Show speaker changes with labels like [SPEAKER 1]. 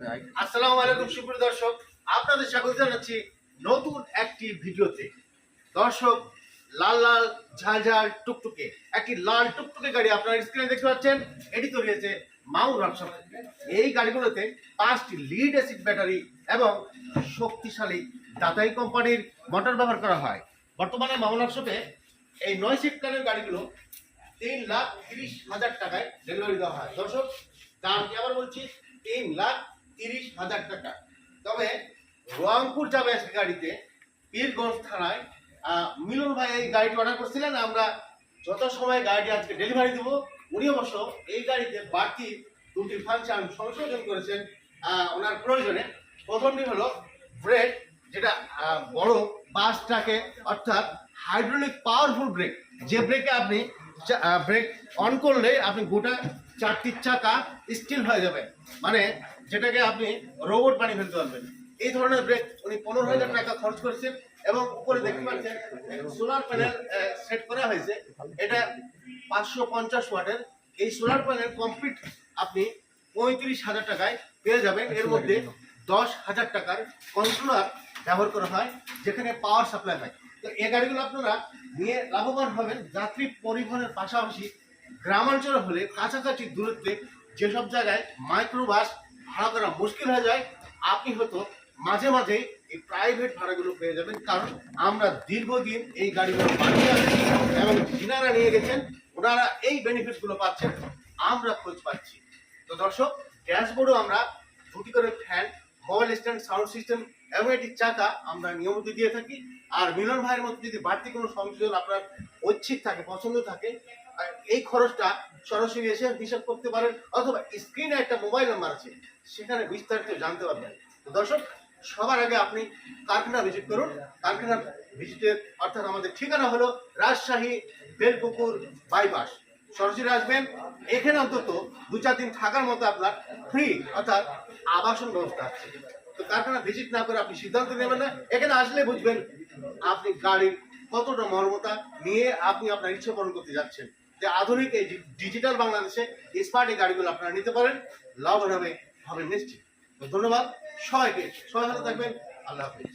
[SPEAKER 1] আসসালামু আলাইকুম, সুপ্রিয় দর্শক। আপনাদের স্বাগত জানাচ্ছি নতুন একটি ভিডিওতে। দর্শক, লাল লাল ঝালঝাল টুকটুকে, একটি লাল টুকটুকে গাড়ি আপনারা স্ক্রিনে দেখতে পাচ্ছেন। এটি তৈরি হয়েছে মাউ রাকশা এই গাড়িগুলোতে পাঁচটি লিড অ্যাসিড ব্যাটারি এবং শক্তিশালী দাতাই কোম্পানির মোটর ব্যবহার করা হয়। বর্তমানে মাউ রাকশপে এই নয় সিট কারের গাড়িগুলো তিন লাখ তিরিশ হাজার টাকায় ডেলিভারি দেওয়া হয়। দর্শক দাম কি আবার বলছি, তিন লাখ তিরিশ হাজার টাকা। তবে রংপুর যাবে গাড়িতে, পীরগঞ্জ থানায়। মিলন ভাই এই গাড়িটি অর্ডার করছিলেন, আমরা যত সময় গাড়িটি আজকে ডেলিভারি দেবো। উনি অবশ্য এই গাড়িতে বাড়তি দুটি ফাংশন সংশোধন করেছেন ওনার প্রয়োজনে। প্রথমটি হলো ব্রেক যেটা বড় বাস ট্রাকে অর্থাৎ হাইড্রোলিক পাওয়ারফুল ব্রেক যে ব্রেকে আপনি ব্রেক অন করলে আপনি গোটা চারটি চাকা স্টিল হয়ে যাবে। মানে যেটাকে আপনি রোবট বানিয়ে ফেলতে পারবেন। এই ধরনের ব্রেক উনি পনেরো হাজার টাকা খরচ করেছেন এবং উপরে দেখতে পাচ্ছেন সোলার প্যানেল সেট করা হয়েছে। এটা পাঁচশো পঞ্চাশ ওয়াটের। এই সোলার প্যানেল কমপ্লিট আপনি পঁয়ত্রিশ হাজার টাকায় পেয়ে যাবেন। এর মধ্যে দশ হাজার টাকার কন্ট্রোলার ব্যবহার করা হয়, যেখানে পাওয়ার সাপ্লাই হয়। তো এই গাড়িগুলো আপনারা নিয়ে লাভবান হবেন। যাত্রী পরিবহনের পাশাপাশি গ্রামাঞ্চলে হলে কাছাকাছি দূরত্বে যেসব জায়গায় মাইক্রোবাস ভাড়া করা মুশকিল হয়ে যায়, আপনি হয়তো মাঝে মাঝে এই প্রাইভেট ভাড়াগুলো পেয়ে যাবেন। কারণ আমরা দীর্ঘদিন এই গাড়িগুলো বানিয়ে আছি এবং যিনারা নিয়ে গেছেন, ওনারা এই বেনিফিটগুলো পাচ্ছেন, আমরা খোঁজ পাচ্ছি। তো দর্শক ড্যাশবোর্ডও আমরা দুটি করে fan mobile stand sound system এবং একটি চাকা আমরা নিয়মিত দিয়ে থাকি। আর মিলন ভাইয়ের মধ্যে যদি বাড়তি কোনো সংযোজন আপনার ঐচ্ছিক থাকে, পছন্দ থাকে এই খরচটা সরাসরি এসে হিসাব করতে পারেন, অথবা স্ক্রিনে একটা মোবাইল নাম্বার আছে, সেখানে বিস্তারিত জানতে পারবেন। দর্শক, সবার আগে আপনি কারখানা ভিজিট করুন। কারখানা ভিজিটের অর্থাৎ আমাদের ঠিকানা হলো রাজশাহী বেলপুকুর বাইপাস সরাসরি আসবেন, এখানে অন্তত দু চার দিন থাকার মতো আপনার ফ্রি অর্থাৎ আবাসন ব্যবস্থা আছে। তো কারখানা ভিজিট না করে আপনি সিদ্ধান্ত নেবেন না, এখানে আসলে বুঝবেন আপনি গাড়ির কতটা মর্মতা নিয়ে আপনি আপনার ইচ্ছে পূরণ করতে যাচ্ছেন। যে আধুনিক এই ডিজিটাল বাংলাদেশে স্মার্ট এই গাড়িগুলো আপনারা নিতে পারেন। লাভ হবে হবে নিশ্চিত। ধন্যবাদ সবাইকে। সবাই ভালো থাকবেন। আল্লাহ হাফিজ।